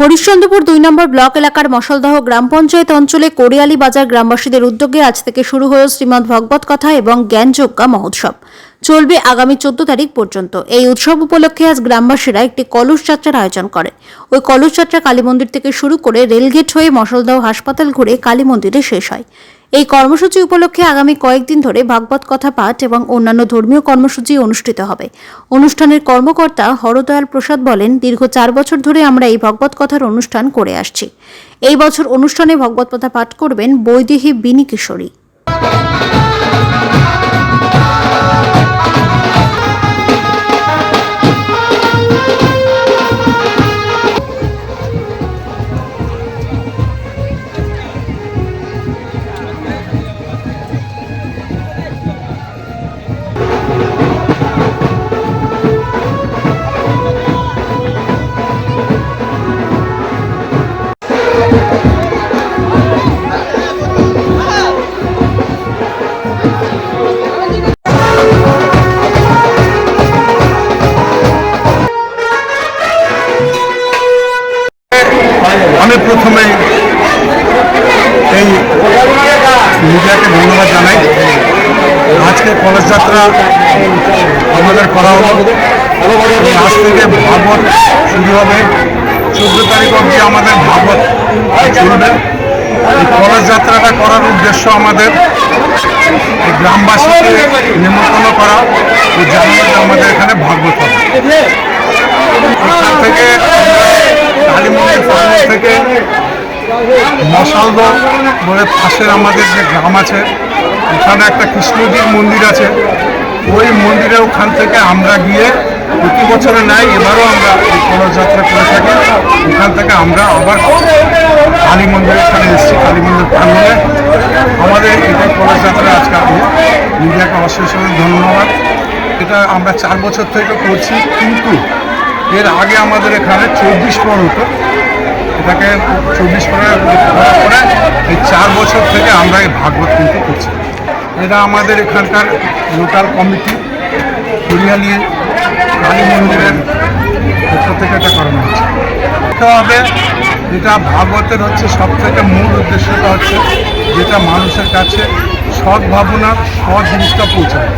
হরিশ্চন্দ্রপুর দুই নম্বর ব্লক এলাকার মশলদহ গ্রাম পঞ্চায়েত অঞ্চলে কোরিয়ালি বাজার গ্রামবাসীদের উদ্যোগে আজ থেকে শুরু হল শ্রীমৎ ভগবত কথা এবং জ্ঞানযজ্ঞা মহোৎসব। চলবে আগামী চোদ্দ তারিখ পর্যন্ত। এই উৎসব উপলক্ষে আজ গ্রামবাসীরা একটি কলস যাত্রার আয়োজন করে। ওই কলস যাত্রা কালী মন্দির থেকে শুরু করে রেলগেট হয়ে মশলদহ হাসপাতাল ঘুরে কালী মন্দিরে শেষ হয়। এই কর্মসূচি উপলক্ষে আগামী কয়েকদিন ধরে ভাগবত কথা পাঠ এবং অন্যান্য ধর্মীয় কর্মসূচি অনুষ্ঠিত হবে। অনুষ্ঠানের কর্মকর্তা হরদয়াল প্রসাদ বলেন, দীর্ঘ চার বছর ধরে আমরা এই ভগবত কথার অনুষ্ঠান করে আসছি। এই বছর অনুষ্ঠানে ভগবত কথা পাঠ করবেন বৈদেহী বিনি কিশোরী আমি প্রথমে এই মিডিয়াকে ধন্যবাদ জানাই। আজকে কলেজ যাত্রা আমাদের করা হলো। আজ থেকে ভাগবত শুরু হবে। চোদ্দ তারিখ অবধি আমাদের ভাগবত চলবে। কলেজ যাত্রাটা করার উদ্দেশ্য আমাদের গ্রামবাসীকে নিমন্ত্রণ করা ও জানানো যে আমাদের এখানে ভাগবত হবে। থেকে কালী মন্দির প্রাঙ্গণ থেকে মশালদ বলে পাশের আমাদের যে গ্রাম আছে ওখানে একটা কৃষ্ণজির মন্দির আছে। ওই মন্দিরে ওখান থেকে আমরা গিয়ে প্রতি বছরে নাই এবারও আমরা এই কলসযাত্রা করে থাকি। ওখান থেকে আমরা আবার কালী মন্দিরের এখানে এসেছি, কালী মন্দির প্রাঙ্গণে আমাদের এটাই কলসযাত্রা আজকে আমি মিডিয়াকে অশেষ ধন্যবাদ। এটা আমরা চার বছর থেকে করছি, কিন্তু এর আগে আমাদের এখানে চব্বিশ পর হতো এটাকে চব্বিশ করার পরে এই চার বছর থেকে আমরা এই ভাগবত কিন্তু করছি। এটা আমাদের এখানকার লোকাল কমিটি হরিয়ালি কালী মন্দিরের পক্ষ থেকে এটা করানো হচ্ছে। হবে, যেটা ভাগবতের হচ্ছে সব থেকে মূল উদ্দেশ্যটা হচ্ছে যেটা মানুষের কাছে সৎ ভাবনার সৎ জিনিসটা পৌঁছায়।